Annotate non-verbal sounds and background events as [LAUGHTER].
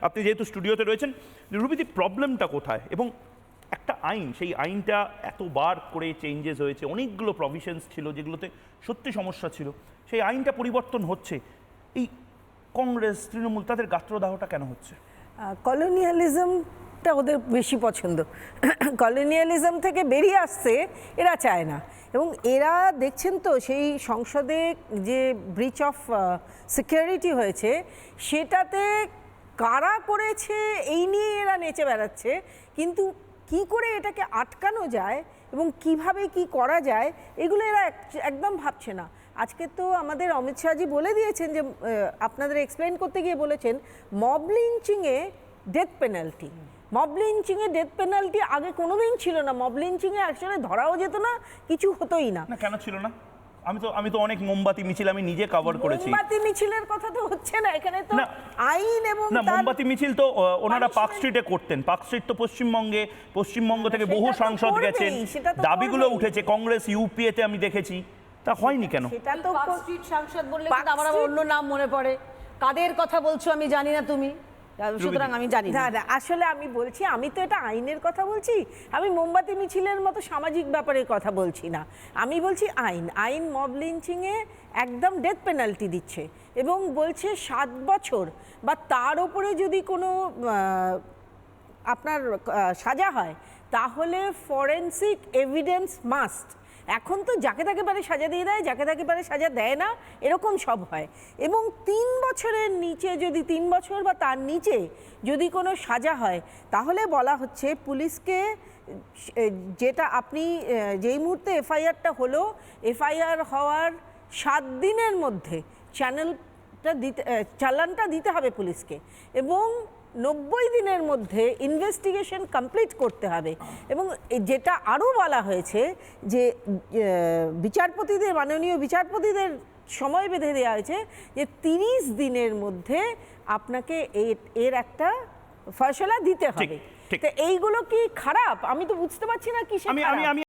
আপনি যেহেতু স্টুডিওতে রয়েছেন রুবিদি প্রবলেমটা কোথায়? এবং একটা আইন, সেই আইনটা এতবার করে চেঞ্জেস হয়েছে, অনেকগুলো প্রভিশনস ছিল যেগুলোতে সত্যি সমস্যা ছিল, সেই আইনটা পরিবর্তন হচ্ছে। এই কংগ্রেস, তৃণমূল, তাদের গাত্রদাহটা কেন হচ্ছে? কলোনিয়ালিজমটা ওদের বেশি পছন্দ। [COUGHS] কলোনিয়ালিজম থেকে বেরিয়ে আসছে, এরা চায় না। এবং এরা দেখছেন তো, সেই সংসদে যে ব্রিচ অফ সিকিউরিটি হয়েছে, সেটাতে কারা করেছে, এই নিয়ে এরা নেচে বেড়াচ্ছে, কিন্তু কি করে এটাকে আটকানো যায় এবং কীভাবে কি করা যায়, এগুলো এরা একদম ভাবছে না। আজকে তো আমাদের অমিত শাহজি বলে দিয়েছেন যে আপনাদের এক্সপ্লেন করতে গিয়ে বলেছেন মব লিঞ্চিংয়ে ডেথ পেনাল্টি মব লিঞ্চিংয়ে ডেথ পেনাল্টি আগে কোনোদিন ছিল না। মব লিঞ্চিংয়ে অ্যাকচুয়ালি ধরাও যেত না, কিছু হতোই না। না, কেন ছিল না? আমি তো আমি তো অনেক মোমবাতি মিছিল আমি নিজে কভার করেছি। মোমবাতি মিছিলের কথা তো হচ্ছে না এখানে তো না। আইন এবং না মোমবাতি মিছিল তো ওনারা পার্ক স্ট্রিটে করতেন। পার্ক স্ট্রিট তো পশ্চিমবঙ্গে পশ্চিমবঙ্গ থেকে বহু সাংসদ গেছেন। দাবিগুলো উঠেছে কংগ্রেস ইউপিএতে আমি দেখেছি। তা হয়নি কেন? সেটা তো পার্ক স্ট্রিট সাংসদ বললে আমার আবার অন্য নাম মনে পড়ে। কাদের কথা বলছো আমি জানি না তুমি। সুতরাং আমি জানি না। না আসলে আমি বলছি আমি তো এটা আইনের কথা বলছি আমি মোমবাতি মিছিলের মতো সামাজিক ব্যাপারের কথা বলছি না। আমি বলছি আইন আইন মব লিঞ্চিংয়ে একদম ডেথ পেনাল্টি দিচ্ছে এবং বলছে সাত বছর বা তার উপরে যদি কোনো আপনার সাজা হয় তাহলে ফরেন্সিক এভিডেন্স মাস্ট এখন তো যাকে তাকে পারে সাজা দিয়ে দেয়, যাকে তাকে পারে সাজা দেয় না, এরকম সব হয়। এবং তিন বছরের নিচে যদি, তিন বছর বা তার নিচে যদি কোনো সাজা হয়, তাহলে বলা হচ্ছে পুলিশকে যেটা আপনি যেই মুহূর্তে এফআইআরটা হলো, এফআইআর হওয়ার সাত দিনের মধ্যে চ্যানেলটা দিতে চালানটা দিতে হবে পুলিশকে। এবং নব্বই দিনের মধ্যে ইনভেস্টিগেশন কমপ্লিট করতে হবে। এবং যেটা আরও বলা হয়েছে যে বিচারপতিদের মাননীয় বিচারপতিদের সময় বেঁধে দেওয়া হয়েছে যে তিরিশ দিনের মধ্যে আপনাকে এর একটা ফয়সলা দিতে হবে। তো এইগুলো কি খারাপ? আমি তো বুঝতে পারছি না কি আমি